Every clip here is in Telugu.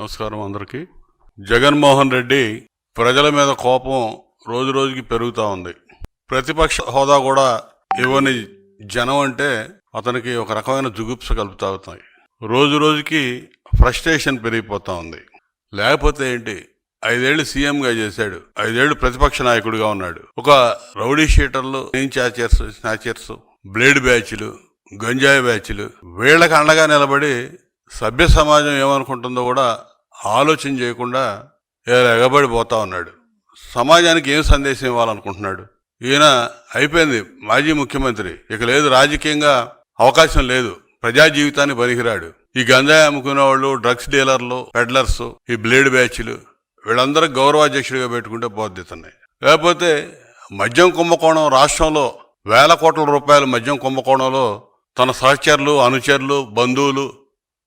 నమస్కారం అందరికీ. జగన్మోహన్ రెడ్డి ప్రజల మీద కోపం రోజు రోజుకి పెరుగుతూ ఉంది. ప్రతిపక్ష హోదా కూడా ఇవ్వని జనం అంటే అతనికి ఒక రకమైన జుగుప్స కలుపుతా అవుతాయి రోజు రోజుకి ఫ్రస్ట్రేషన్ పెరిగిపోతా ఉంది. లేకపోతే ఏంటి? ఐదేళ్ళు సీఎంగా చేశాడు. ఐదేళ్ళు ప్రతిపక్ష నాయకుడిగా ఉన్నాడు. ఒక రౌడీ షీటర్లు స్నాచర్స్ స్నాచర్స్ బ్లేడ్ బ్యాచ్లు గంజాయి బ్యాచ్లు వీళ్ళకి అండగా నిలబడి సభ్య సమాజం ఏమనుకుంటుందో కూడా ఆలోచన చేయకుండా ఎగబడిపోతా ఉన్నాడు. సమాజానికి ఏం సందేశం ఇవ్వాలనుకుంటున్నాడు? ఈయన అయిపోయింది మాజీ ముఖ్యమంత్రి. ఇక లేదు రాజకీయంగా అవకాశం లేదు. ప్రజా జీవితాన్ని పనికిరాడు ఈ గంజాయి అమ్ముకునే వాళ్ళు డ్రగ్స్ డీలర్లు పెడ్లర్స్ ఈ బ్లేడ్ బ్యాచ్లు వీళ్ళందరూ గౌరవాధ్యక్షుడిగా పెట్టుకుంటే పోద్దుతున్నాయి లేకపోతే మద్యం కుంభకోణం రాష్ట్రంలో వేల కోట్ల రూపాయల మద్యం కుంభకోణంలో తన సహచరులు అనుచరులు బంధువులు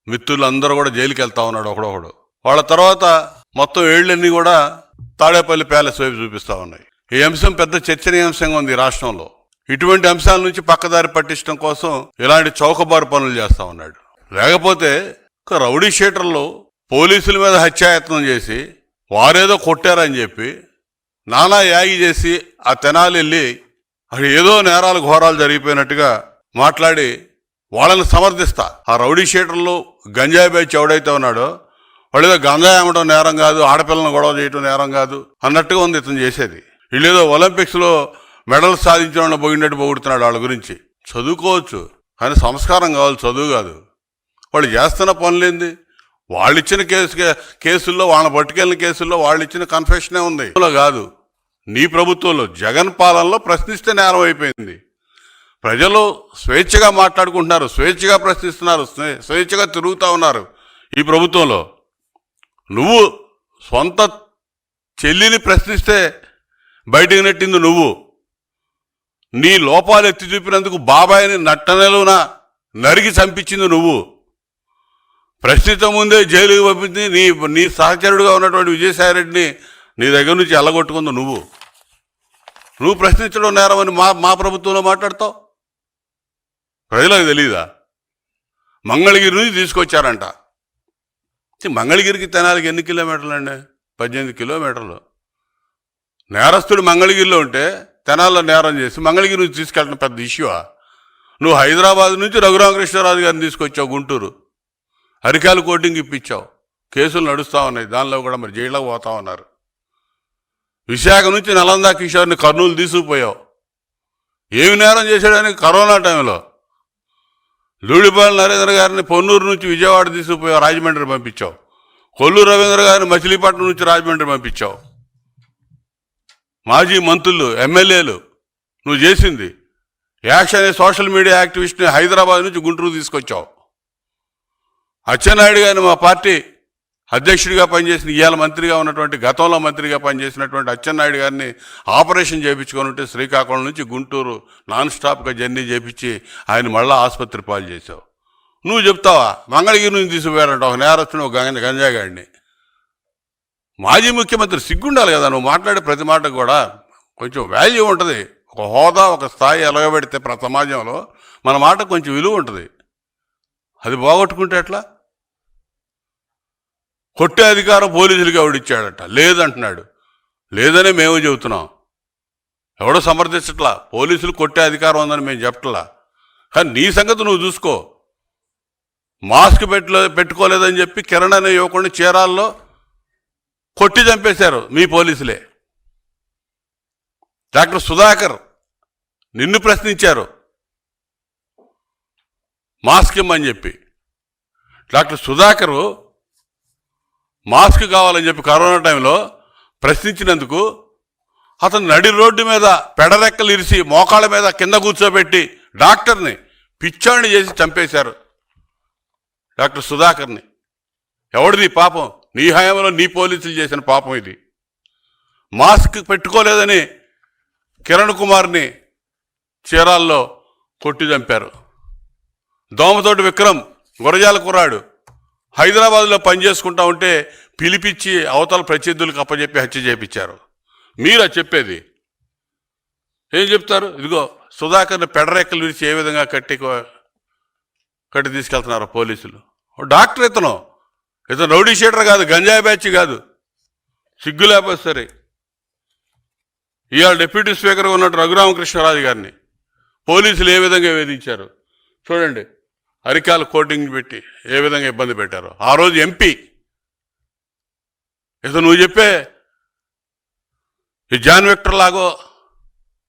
మిత్రులు అందరూ కూడా జైలుకి వెళ్తా ఉన్నాడు ఒకడొకడు. వాళ్ళ తర్వాత మొత్తం ఏళ్ళన్నీ కూడా తాడేపల్లి ప్యాలెస్ వైపు చూపిస్తూ ఉన్నాయి. ఈ అంశం పెద్ద చర్చనీయాంశంగా ఉంది రాష్ట్రంలో. ఇటువంటి అంశాల నుంచి పక్కదారి పట్టించడం కోసం ఇలాంటి చౌకబారు పనులు చేస్తా ఉన్నాడు. లేకపోతే ఒక రౌడీ షీటర్లు పోలీసుల మీద హత్యాయత్నం చేసి వారేదో కొట్టారని చెప్పి నానా యాగి చేసి ఆ తెనాలి వెళ్ళి అక్కడ ఏదో నేరాలు ఘోరాలు జరిగిపోయినట్టుగా మాట్లాడి వాళ్ళని సమర్థిస్తా. ఆ రౌడీ షీటర్లు గంజాయి బ్యాచ్ ఎవడైతే ఉన్నాడో వాళ్ళు ఏదో గంజాయి అమ్మడం నేరం కాదు ఆడపిల్లను గొడవ చేయటం నేరం కాదు అన్నట్టుగా ఉంది ఇతను చేసేది. వీళ్ళేదో ఒలింపిక్స్లో మెడల్ సాధించిన వాళ్ళని పోయినట్టు పొగుడుతున్నాడు వాళ్ళ గురించి. చదువుకోవచ్చు కానీ సంస్కారం కావాలి చదువు కాదు. వాళ్ళు చేస్తున్న పనులేంది వాళ్ళు ఇచ్చిన కేసు కేసుల్లో వాళ్ళని పట్టుకెళ్ళిన కేసుల్లో వాళ్ళు ఇచ్చిన కన్ఫెషనే ఉంది. కాదు నీ ప్రభుత్వంలో జగన్ పాలనలో ప్రశ్నిస్తే నేరం అయిపోయింది. ప్రజలు స్వేచ్ఛగా మాట్లాడుకుంటున్నారు స్వేచ్ఛగా ప్రశ్నిస్తున్నారు స్వేచ్ఛగా తిరుగుతూ ఉన్నారు ఈ ప్రభుత్వంలో. నువ్వు సొంత చెల్లిని ప్రశ్నిస్తే బయటికి నెట్టింది నువ్వు. నీ లోపాలు ఎత్తి చూపినందుకు బాబాయిని నట్టనెలున నరిగి చంపించింది నువ్వు. ప్రశ్నించ ముందే జైలుకి పంపింది నీ నీ సహచరుడుగా ఉన్నటువంటి విజయసాయిరెడ్డిని నీ దగ్గర నుంచి ఎల్లగొట్టుకుంది నువ్వు. నువ్వు ప్రశ్నించడం నేరమని మా మా ప్రభుత్వంలో మాట్లాడతావు? ప్రజలకు తెలీదా? మంగళగిరి నుంచి తీసుకొచ్చారంట. మంగళగిరికి తెనాలికి ఎన్ని కిలోమీటర్లు అండి పద్దెనిమిది కిలోమీటర్లు. నేరస్తుడు మంగళగిరిలో ఉంటే తెనాల్లో నేరం చేసి మంగళగిరి నుంచి తీసుకెళ్ళడం పెద్ద ఇష్యూవా నువ్వు హైదరాబాద్ నుంచి రఘురామకృష్ణరాజు గారిని తీసుకొచ్చావు గుంటూరు. అరికాలు కోటింగ్ ఇప్పించావు. కేసులు నడుస్తూ ఉన్నాయి. దానిలో కూడా మరి జైల్లోకి పోతా ఉన్నారు. విశాఖ నుంచి నలందా కిషోర్ని కర్నూలు తీసుకుపోయావు. ఏమి నేరం చేశాడని కరోనా టైంలో? లూడిపాల నరేంద్ర గారిని పొన్నూరు నుంచి విజయవాడ తీసుకుపోయావు రాజమండ్రి పంపించావు. కొల్లూరు రవీంద్ర గారిని మచిలీపట్నం నుంచి రాజమండ్రి పంపించావు. మాజీ మంత్రులు ఎమ్మెల్యేలు నువ్వు చేసింది. యాక్ష అనే సోషల్ మీడియా యాక్టివిస్ట్ని హైదరాబాద్ నుంచి గుంటూరు తీసుకొచ్చావు. అచ్చెన్నాయుడు గారిని మా పార్టీ అధ్యక్షుడిగా పనిచేసిన ఇవాళ మంత్రిగా ఉన్నటువంటి గతంలో మంత్రిగా పనిచేసినటువంటి అచ్చెన్నాయుడు గారిని ఆపరేషన్ చేయించుకొని ఉంటే శ్రీకాకుళం నుంచి గుంటూరు నాన్ స్టాప్గా జర్నీ చేపించి ఆయన మళ్ళా ఆసుపత్రి పాలు చేశావు. నువ్వు చెప్తావా? మంగళగిరి నుంచి తీసుకుపోయారంట ఒక నేరస్తుని ఒక గంజాగాడిని మాజీ ముఖ్యమంత్రి సిగ్గుండాలి కదా నువ్వు మాట్లాడే ప్రతి మాటకు కూడా కొంచెం వాల్యూ ఉంటుంది. ఒక హోదా ఒక స్థాయి ఎలగబెడితే ప్ర సమాజంలో మన మాట కొంచెం విలువ ఉంటుంది. అది పోగొట్టుకుంటే ఎట్లా? కొట్టే అధికారం పోలీసులకి ఎవడిచ్చాడట? లేదంటున్నాడు. లేదనే మేము చెబుతున్నాం. ఎవడో సమర్థించట్లా? పోలీసులు కొట్టే అధికారం ఉందని మేము చెప్పట్లా? కానీ నీ సంగతి నువ్వు చూసుకో. మాస్క్ పెట్టలే పెట్టుకోలేదని చెప్పి కిరణ్ అనే యువకుడిని చీరాల్లో కొట్టి చంపేశారు మీ పోలీసులే. డాక్టర్ సుధాకర్ నిన్ను ప్రశ్నించారు. మాస్క్ ఇమ్మని చెప్పి. డాక్టర్ సుధాకరు మాస్క్ కావాలని చెప్పి కరోనా టైంలో ప్రశ్నించినందుకు అతను నడి రోడ్డు మీద పెడరెక్కలు ఇరిసి మోకాళ్ళ మీద కింద కూర్చోబెట్టి డాక్టర్ని పిచ్చాడిని చేసి చంపేశారు. డాక్టర్ సుధాకర్ని. ఎవడిది పాపం? నీ హయాంలో నీ పోలీసులు చేసిన పాపం ఇది. మాస్క్ పెట్టుకోలేదని కిరణ్ కుమార్ని చీరాల్లో కొట్టి చంపారు. దోమతోటి విక్రమ్ గురజాల కుర్రాడు. హైదరాబాద్లో పనిచేసుకుంటా ఉంటే పిలిపించి అవతల ప్రత్యర్థులకు అప్పచెప్పి హత్య చేయించారు. మీరా చెప్పేది. ఏం చెప్తారు? ఇదిగో సుధాకర్ని పెడరెక్కలు విరిచి ఏ విధంగా కట్టి కట్టి తీసుకెళ్తున్నారు పోలీసులు? డాక్టర్ ఇతను. ఇతను రౌడీ షీటర్ కాదు గంజాయి బ్యాచ్ కాదు. సిగ్గు లేకపోతే సరే. ఇవాళ డిప్యూటీ స్పీకర్గా ఉన్నట్టు రఘురామకృష్ణరాజు గారిని పోలీసులు ఏ విధంగా వేధించారు? చూడండి. అరికాల కోటింగ్ పెట్టి ఏ విధంగా ఇబ్బంది పెట్టారు. ఆ రోజు ఎంపీ ఇతను నువ్వు చెప్పే ఈ జాన్ విక్టర్ లాగో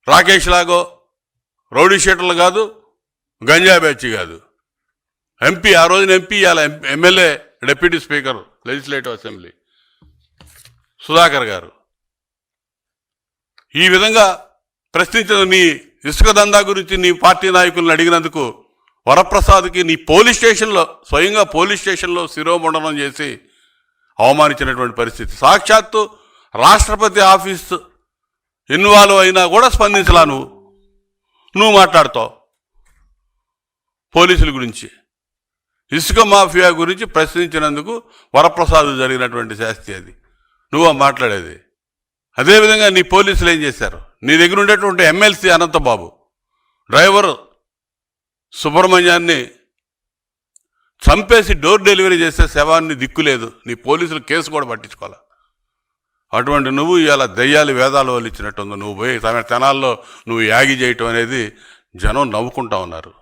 రాకేష్ లాగో రౌడీ షీటర్లు కాదు గంజా బ్యాచ్ కాదు. ఎంపీ ఆ రోజున ఎంపీ ఇవాళ MLA deputy speaker legislative assembly. Sudhakar garu. ఈ విధంగా ప్రశ్నించిన నీ ఇసుక దందా గురించి నీ పార్టీ నాయకులను అడిగినందుకు వరప్రసాద్కి నీ పోలీస్ స్టేషన్లో స్వయంగా పోలీస్ స్టేషన్లో శిరోమండనం చేసి అవమానించినటువంటి పరిస్థితి. సాక్షాత్తు రాష్ట్రపతి ఆఫీస్ ఇన్వాల్వ్ అయినా కూడా స్పందించలా నువ్వు. నువ్వు మాట్లాడతావు పోలీసుల గురించి. ఇసుక మాఫియా గురించి ప్రశ్నించినందుకు వరప్రసాద్ జరిగినటువంటి శాస్తి అది. నువ్వు మాట్లాడేది? అదేవిధంగా నీ పోలీసులు ఏం చేశారు? నీ దగ్గర ఉండేటువంటి ఎమ్మెల్సీ అనంతబాబు డ్రైవర్ సుబ్రహ్మణ్యాన్ని చంపేసి డోర్ డెలివరీ చేస్తే శవాన్ని దిక్కులేదు నీ పోలీసులు కేసు కూడా పట్టించుకోవాలి? అటువంటి నువ్వు ఇలా దయ్యాలు వేదాలు వాళ్ళు ఇచ్చినట్టుంది నువ్వు పోయి తన తెనాల్లో నువ్వు యాగి చేయటం అనేది జనం నవ్వుకుంటా ఉన్నారు.